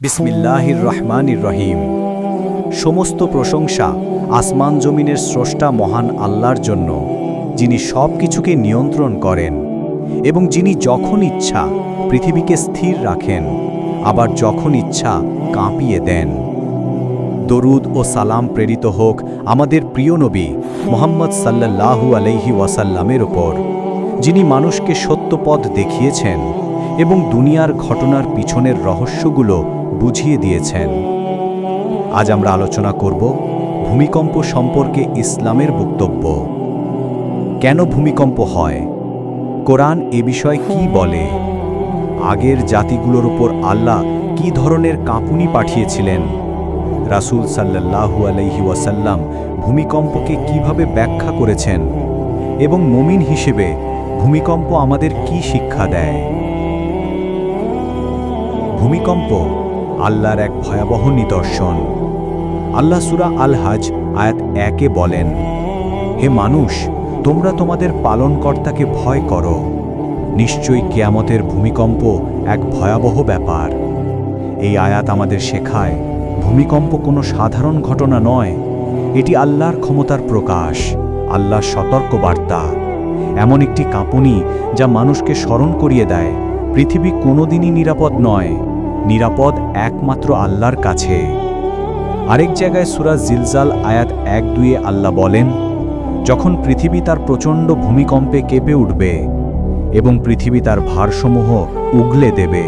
বিসমিল্লাহির রহমানির রহিম। সমস্ত প্রশংসা আসমান জমিনের স্রষ্টা মহান আল্লাহর জন্য, যিনি সব কিছুকে নিয়ন্ত্রণ করেন এবং যিনি যখন ইচ্ছা পৃথিবীকে স্থির রাখেন, আবার যখন ইচ্ছা কাঁপিয়ে দেন। দরুদ ও সালাম প্রেরিত হোক আমাদের প্রিয় নবী মোহাম্মদ সাল্লাল্লাহু আলাইহি ওয়াসাল্লামের ওপর যিনি মানুষকে সত্যপথ দেখিয়েছেন এবং দুনিয়ার ঘটনার পিছনের রহস্যগুলো বুঝিয়ে দিয়েছেন। আজ আমরা আলোচনা করব ভূমিকম্প সম্পর্কে ইসলামের বক্তব্য। কেন ভূমিকম্প হয়? কোরআন এ বিষয়ে কি বলে? আগের জাতিগুলোর উপর আল্লাহ কি ধরনের কাঁপুনি পাঠিয়েছিলেন? রাসূল সাল্লাল্লাহু আলাইহি ওয়াসাল্লাম ভূমিকম্পকে কীভাবে ব্যাখ্যা করেছেন? এবং মমিন হিসেবে ভূমিকম্প আমাদের কি শিক্ষা দেয়? ভূমিকম্প আল্লাহর এক ভয়াবহ নিদর্শন। আল্লাহ সুরা আল হাজ আয়াত একে বলেন, হে মানুষ, তোমরা তোমাদের পালনকর্তাকে ভয় করো। নিশ্চয়ই কেয়ামতের ভূমিকম্প এক ভয়াবহ ব্যাপার। এই আয়াত আমাদের শেখায়, ভূমিকম্প কোনো সাধারণ ঘটনা নয়। এটি আল্লাহর ক্ষমতার প্রকাশ, আল্লাহর সতর্ক বার্তা এমন একটি কাঁপুনি যা মানুষকে স্মরণ করিয়ে দেয়, পৃথিবী কোনোদিনই নিরাপদ নয়। নিরাপদ একমাত্র আল্লাহর কাছে। আরেক জায়গায় সুরা জিলজাল আয়াত এক দুয়ে আল্লাহ বলেন, যখন পৃথিবী তার প্রচণ্ড ভূমিকম্পে কেঁপে উঠবে এবং পৃথিবী তার ভারসমূহ উগলে দেবে।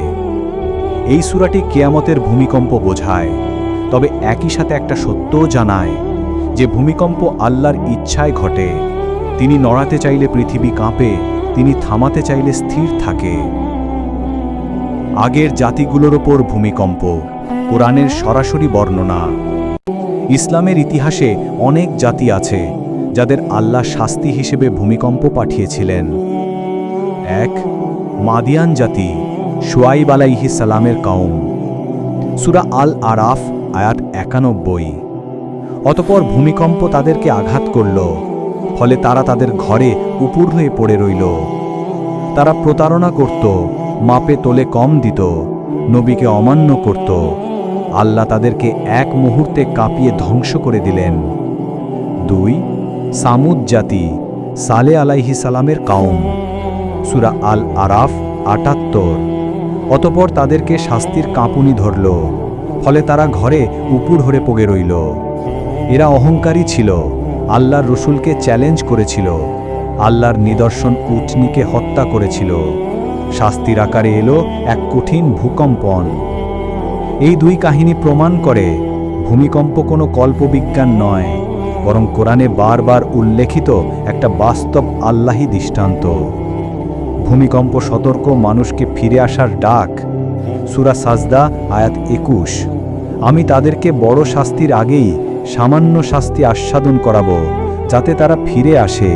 এই সুরাটি কেয়ামতের ভূমিকম্প বোঝায়। তবে একই সাথে একটা সত্যও জানায় যে ভূমিকম্প আল্লাহর ইচ্ছায় ঘটে। তিনি নড়াতে চাইলে পৃথিবী কাঁপে, তিনি থামাতে চাইলে স্থির থাকে। আগের জাতিগুলোর ওপর ভূমিকম্প, কোরআনের সরাসরি বর্ণনা। ইসলামের ইতিহাসে অনেক জাতি আছে যাদের আল্লাহ শাস্তি হিসেবে ভূমিকম্প পাঠিয়েছিলেন। এক, মাদিয়ান জাতি, শুয়াইব আলাইহি সালামের কাউম সুরা আল আরাফ আয়াত একানব্বই। অতপর ভূমিকম্প তাদেরকে আঘাত করল, ফলে তারা তাদের ঘরে উপুর হয়ে পড়ে রইল। তারা প্রতারণা করত মাপে তোলে কম দিত, নবীকে অমান্য করত। আল্লাহ তাদেরকে এক মুহূর্তে কাঁপিয়ে ধ্বংস করে দিলেন। দুই, সামুদ জাতি, সালে আলাইহি সালামের কাউম, সুরা আল আরাফ আটাত্তর। অতপর তাদেরকে শাস্তির কাঁপুনি ধরল, ফলে তারা ঘরে উপুর হরে পগে রইল। এরা অহংকারী ছিল, আল্লাহর রসুলকে চ্যালেঞ্জ করেছিল, আল্লাহর নিদর্শন উটনিকে হত্যা করেছিল। শাস্তির আকারে এলো এক কঠিন ভূকম্পন। এই দুই কাহিনী প্রমাণ করে ভূমিকম্প কোনো কল্পবিজ্ঞান নয়, বরং কোরআনে বারবার উল্লেখিত একটা বাস্তব আল্লাহি দৃষ্টান্ত। ভূমিকম্প সতর্ক মানুষকে ফিরে আসার ডাক, সুরা সাজদা, আয়াত একুশ। আমি তাদেরকে বড় শাস্তির আগেই সামান্য শাস্তি আস্বাদন করাবো, যাতে তারা ফিরে আসে।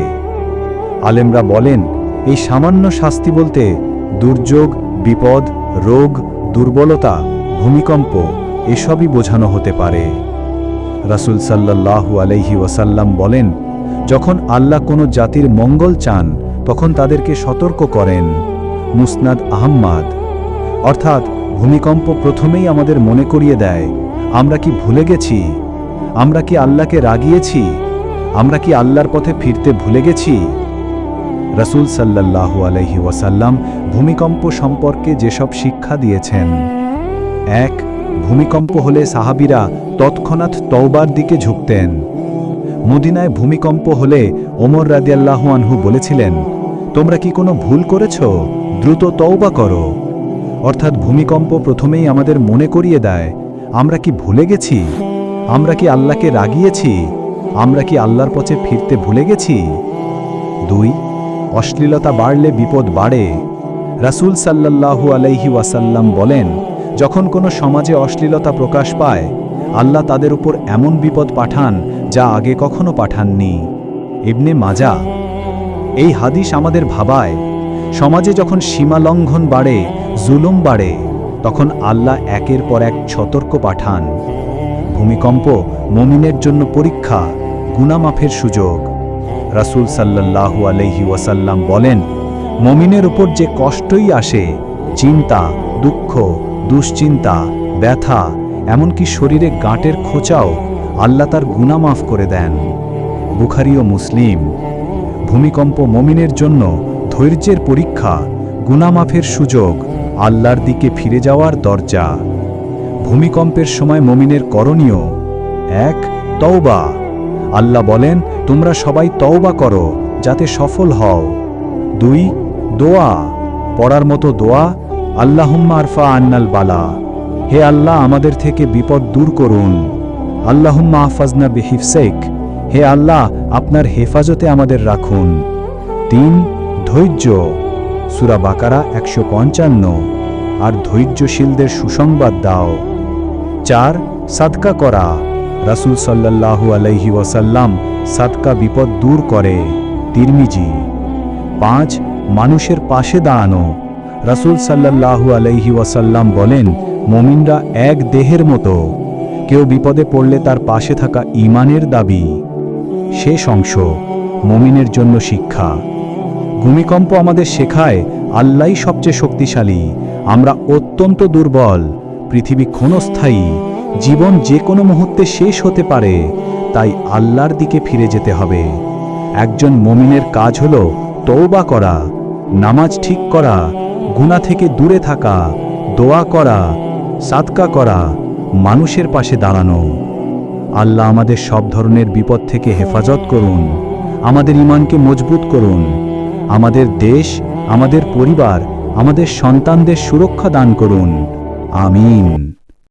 আলেমরা বলেন, এই সামান্য শাস্তি বলতে দুর্যোগ, বিপদ, রোগ, দুর্বলতা, ভূমিকম্প, এসবই বোঝানো হতে পারে। রাসুল সাল্লাল্লাহু আলাইহি ওয়াসাল্লাম বলেন, যখন আল্লাহ কোনো জাতির মঙ্গল চান, তখন তাদেরকে সতর্ক করেন। মুসনাদ আহম্মাদ। অর্থাৎ, ভূমিকম্প প্রথমেই আমাদের মনে করিয়ে দেয়, আমরা কি ভুলে গেছি? আমরা কি আল্লাহকে রাগিয়েছি? আমরা কি আল্লাহর পথে ফিরতে ভুলে গেছি? রসুল সাল্লাল্লাহু আলহি ওয়াসাল্লাম ভূমিকম্প সম্পর্কে যেসব শিক্ষা দিয়েছেন। এক, ভূমিকম্প হলে সাহাবিরা তৎক্ষণাৎ তওবার দিকে ঝুঁকতেন। মদিনায় ভূমিকম্প হলে ওমর রাদিয়াল্লাহু আনহু বলেছিলেন, তোমরা কি কোনো ভুল করেছ? দ্রুত তওবা করো। অর্থাৎ ভূমিকম্প প্রথমেই আমাদের মনে করিয়ে দেয়, আমরা কি ভুলে গেছি? আমরা কি আল্লাহকে রাগিয়েছি? আমরা কি আল্লাহর পথে ফিরতে ভুলে গেছি? দুই অশ্লীলতা বাড়লে বিপদ বাড়ে। রাসূল সাল্লাল্লাহু আলাইহি ওয়াসাল্লাম বলেন, যখন কোনো সমাজে অশ্লীলতা প্রকাশ পায়, আল্লাহ তাদের উপর এমন বিপদ পাঠান যা আগে কখনো পাঠাননি। ইবনে মাজা, এই হাদিস আমাদের ভাবায়, সমাজে যখন সীমা লঙ্ঘন বাড়ে, জুলুম বাড়ে, তখন আল্লাহ একের পর এক সতর্ক পাঠান। ভূমিকম্প মমিনের জন্য পরীক্ষা, গুনামাফের সুযোগ। রাসূল সাল্লাল্লাহু আলাইহি ওয়াসাল্লাম বলেন, মমিনের উপর যে কষ্টই আসে, চিন্তা, দুঃখ, দুশ্চিন্তা, ব্যথা, এমনকি শরীরে গাঁটের খোঁচাও আল্লাহ তার গুণা মাফ করে দেন। বুখারি ও মুসলিম, ভূমিকম্প মমিনের জন্য ধৈর্যের পরীক্ষা গুনামাফের সুযোগ, আল্লাহর দিকে ফিরে যাওয়ার দরজা। ভূমিকম্পের সময় মমিনের করণীয়, এক, তওবা। আল্লাহ বলেন, তোমরা সবাই তওবা করো, যাতে সফল হও। দুই, দোয়া। পড়ার মতো দোয়া, আল্লাহুম্মা আরফা আন্নাল বালা। হে আল্লাহ, আমাদের থেকে বিপদ দূর করুন। আল্লাহুম্মা আহফাজনা বিহিফসেক হে আল্লাহ, আপনার হেফাজতে আমাদের রাখুন। তিন, ধৈর্য। সুরা বাকারা একশো পঞ্চান্ন। আর ধৈর্যশীলদের সুসংবাদ দাও। চার, সাদকা করা। রাসূল সাল্লাল্লাহু আলাইহি ওয়াসাল্লাম সাদকা বিপদ দূর করে। তিরমিজি, পাঁচ, মানুষের পাশে দাঁড়ানো। রাসূল সাল্লাল্লাহু আলাইহি ওয়াসাল্লাম বলেন, মমিনরা এক দেহের মতো। কেউ বিপদে পড়লে তার পাশে থাকা ইমানের দাবি। শেষ অংশ, মমিনের জন্য শিক্ষা। ভূমিকম্প আমাদের শেখায়, আল্লাহই সবচেয়ে শক্তিশালী। আমরা অত্যন্ত দুর্বল, পৃথিবী ক্ষণস্থায়ী। জীবন যে কোনো মুহূর্তে শেষ হতে পারে, তাই আল্লাহর দিকে ফিরে যেতে হবে। একজন মমিনের কাজ হল তওবা করা, নামাজ ঠিক করা গুণা থেকে দূরে থাকা, দোয়া করা, সাদকা করা, মানুষের পাশে দাঁড়ানো। আল্লাহ আমাদের সব ধরনের বিপদ থেকে হেফাজত করুন, আমাদের ইমানকে মজবুত করুন, আমাদের দেশ, আমাদের পরিবার, আমাদের সন্তানদের সুরক্ষা দান করুন। আমিন।